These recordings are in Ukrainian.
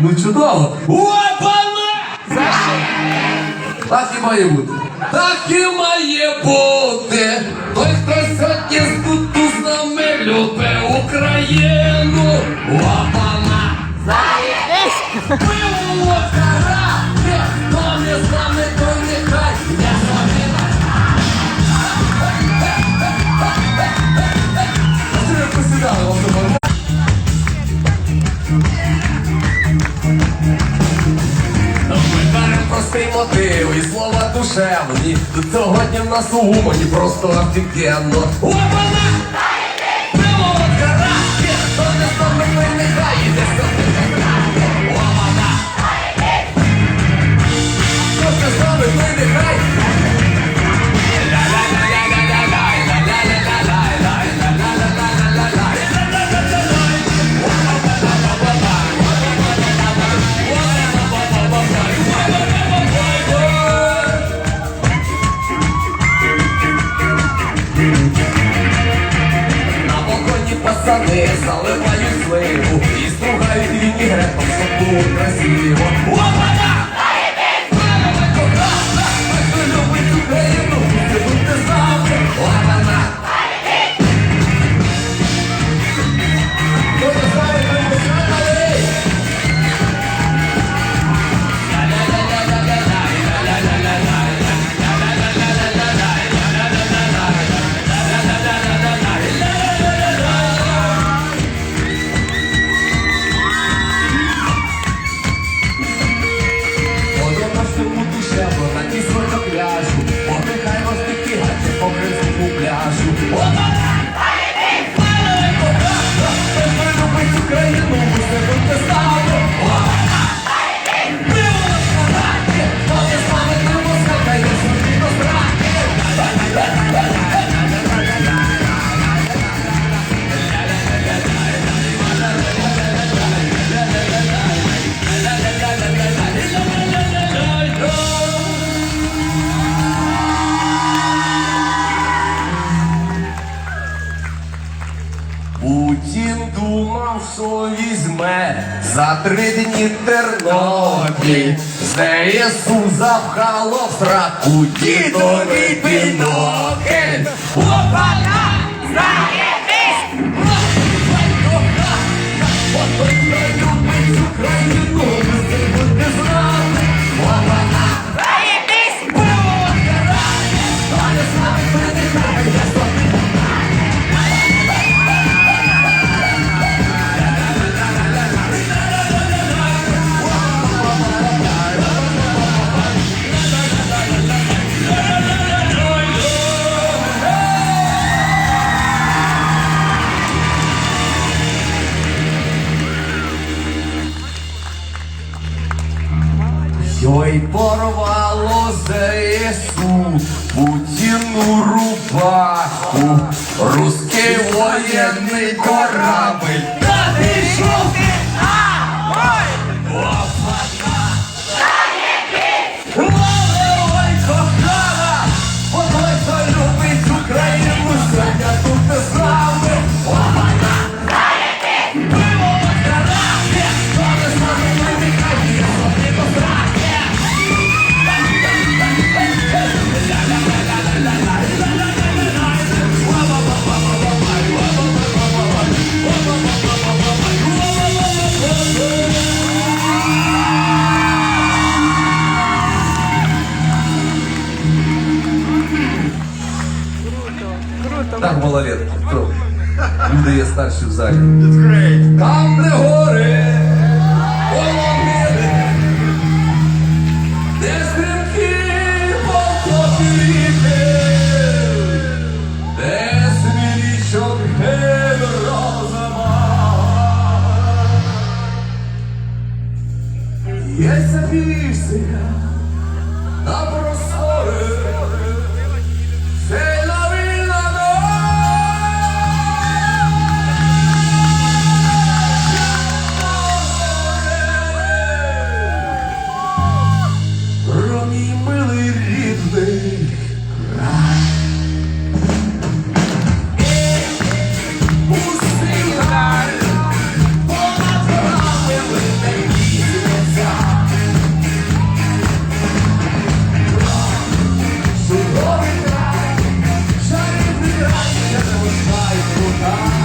Ну чудово. Опана! Так і має бути. Так і має бути. Той, хто сьогодні тут з нами любить Україну. Опана! Пиво і слова душевні. Сьогодні в нас у умані просто офігенно. Опана! Пиво кара! Хто не з нами, нехай іде сюди. Заливають сливу і стругають вінігретом, було красиво. Опана! Путін думав, що візьме за три дні Тернопіль. З ЗСУ запхало в сраку дідові пінокель. Опана! Заєбись! Ой, порвало ЗСУ. Путіну рубаху, русский воєнний Так, малолетки, хто? Люди є старші в залі. Там, не гори, 감사합니다.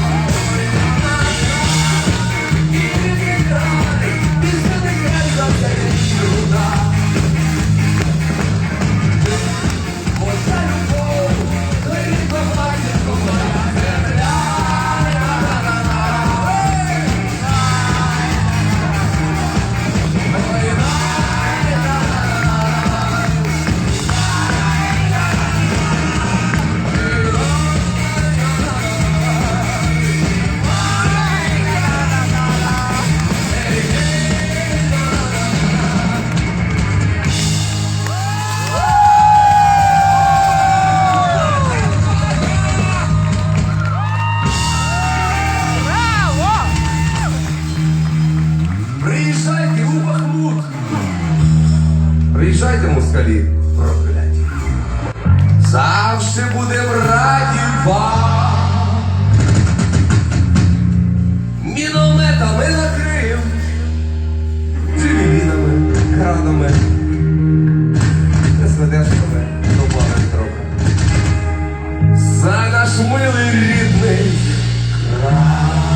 Ба мінометами накрив, дивінами, кранами, до добавили трохи. За наш милий рідний край.